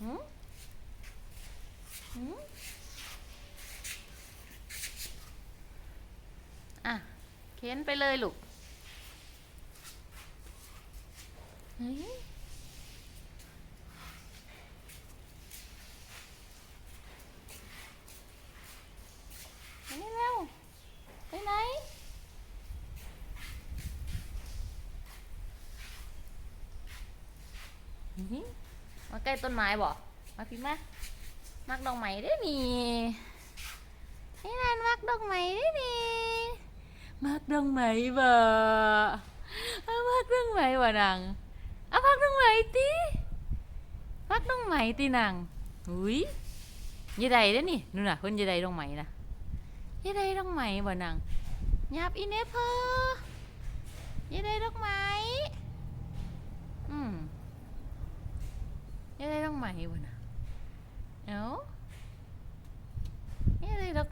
หืมหืมอะเข็นไปเลยลูก เฮ้ย ไปนี่เร็ว ไปไหนอือหือ มาใกล้ต้นไม้บ่มาพี่มามักดอกไม้ได้นี่นี่นานมักดอกไม้ได้นี่มักดอกไม้บ่เอามักดอกไม้บ่นางเอามักดอกไม้ติมักดอกไม้ตินางอุ้ยยายใดเด้นี่นู่นน่ะเพิ่นยายใดดอกไม้น่ะยายใดดอกไม้บ่นางยับอีเนเพอยายใดดอกไม้อืม ยัง ได้ดอกไม้บ่นะเอ้ายังได้ดอก